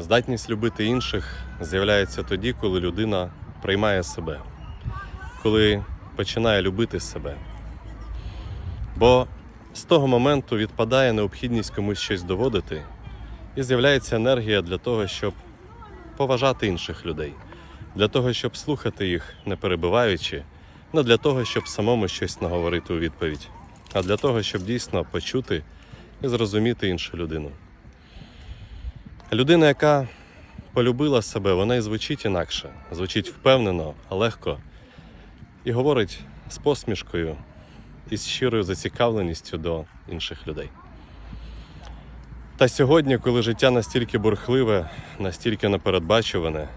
Здатність любити інших з'являється тоді, коли людина приймає себе, коли починає любити себе. Бо з того моменту відпадає необхідність комусь щось доводити, і з'являється енергія для того, щоб поважати інших людей, для того, щоб слухати їх, не перебиваючи, не для того, щоб самому щось наговорити у відповідь, а для того, щоб дійсно почути і зрозуміти іншу людину. Людина, яка полюбила себе, вона і звучить інакше, звучить впевнено, легко і говорить з посмішкою і з щирою зацікавленістю до інших людей. Та сьогодні, коли життя настільки бурхливе, настільки непередбачуване,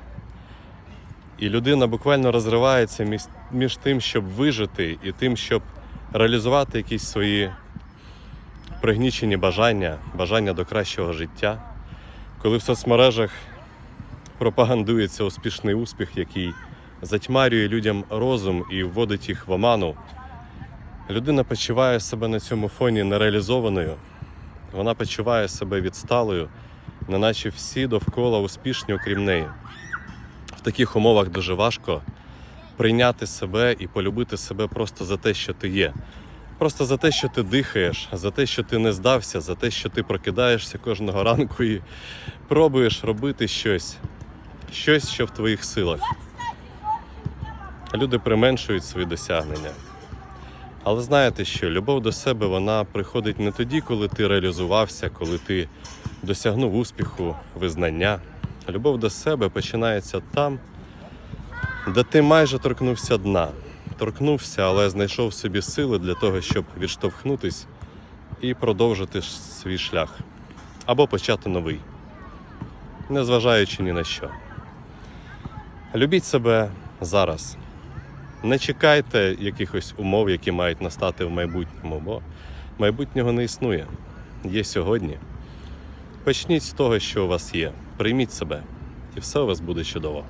і людина буквально розривається між, тим, щоб вижити, і тим, щоб реалізувати якісь свої пригнічені бажання, бажання до кращого життя, коли в соцмережах пропагандується успішний успіх, який затьмарює людям розум і вводить їх в оману, людина почуває себе на цьому фоні нереалізованою. Вона почуває себе відсталою, неначе всі довкола успішні, окрім неї. В таких умовах дуже важко прийняти себе і полюбити себе просто за те, що ти є. Просто за те, що ти дихаєш, за те, що ти не здався, за те, що ти прокидаєшся кожного ранку і пробуєш робити щось, щось, що в твоїх силах. Люди применшують свої досягнення. Але знаєте що, любов до себе вона приходить не тоді, коли ти реалізувався, коли ти досягнув успіху, визнання. Любов до себе починається там, де ти майже торкнувся дна. Торкнувся, але знайшов собі сили для того, щоб відштовхнутись і продовжити свій шлях. Або почати новий, незважаючи ні на що. Любіть себе зараз. Не чекайте якихось умов, які мають настати в майбутньому, бо майбутнього не існує. Є сьогодні. Почніть з того, що у вас є. Прийміть себе, і все у вас буде чудово.